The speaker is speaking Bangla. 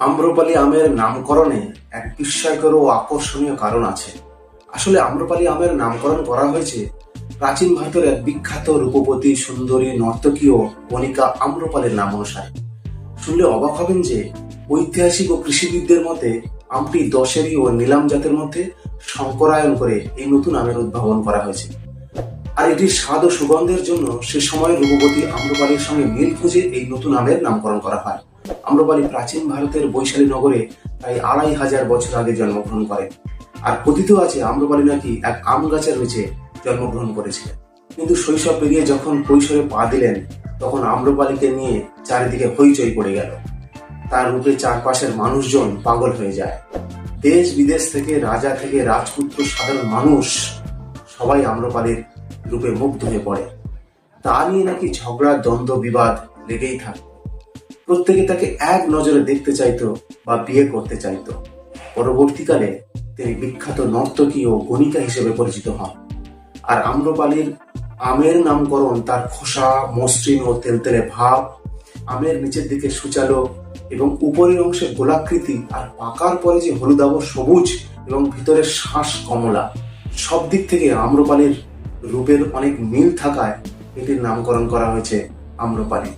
আম্রপালি আমের নামকরণে এক বিস্ময়কর ও আকর্ষণীয় কারণ আছে। আসলে আম্রপালি আমের নামকরণ করা হয়েছে প্রাচীন ভারতের এক বিখ্যাত রূপবতী সুন্দরী নর্তকীয় বণিকা আম্রপালের নাম অনুসারে। শুনলে অবাক হবেন যে ঐতিহাসিক ও কৃষিবিদদের মতে আমটি দশেরি ও নীলাম জাতের মধ্যে সংকরায়ন করে এই নতুন আমের উদ্ভাবন করা হয়েছে। আর এটির স্বাদ ও সুগন্ধের জন্য সে সময় রূপবতী আম্রপালির সঙ্গে মিল খুঁজে এই নতুন আমের নামকরণ করা হয়। আম্রপালি প্রাচীন ভারতের বৈশালী নগরে প্রায় আড়াই হাজার বছর আগে জন্মগ্রহণ করে আর কথিত আছে, আম্রপালি নাকি এক আম গাছের নিচে জন্মগ্রহণ করেছিলেন। কিন্তু শৈশব পেরিয়ে যখন কৈশোরে পা দিলেন, তখন আম্রপালিকে নিয়ে চারিদিকে হইচই পড়ে গেল। তার রূপে চারপাশের মানুষজন পাগল হয়ে যায়। দেশ বিদেশ থেকে, রাজা থেকে রাজপুত্র সাধারণ মানুষ সবাই আম্রপালির রূপে মুগ্ধ হয়ে পড়ে। তা নিয়ে নাকি ঝগড়া, দ্বন্দ্ব, বিবাদ লেগেই থাকে। প্রত্যেকে তাকে এক নজরে দেখতে চাইতো বা বিয়ে করতে চাইতো। পরবর্তীকালে তিনি বিখ্যাত নর্তকী ও গণিকা হিসেবে পরিচিত হন। আর আম্রপালির আমের নামকরণ তার খোসা, মসৃণ ও তেলতেলে ভাব, আমের নিচের দিকে সুচালো এবং উপরের অংশে গোলাকৃতি আর পাকার পরে যে হলুদাব সবুজ এবং ভিতরের শ্বাস কমলা, সব দিক থেকে আম্রপালির রূপের অনেক মিল থাকায় এটির নামকরণ করা হয়েছে আম্রপালি।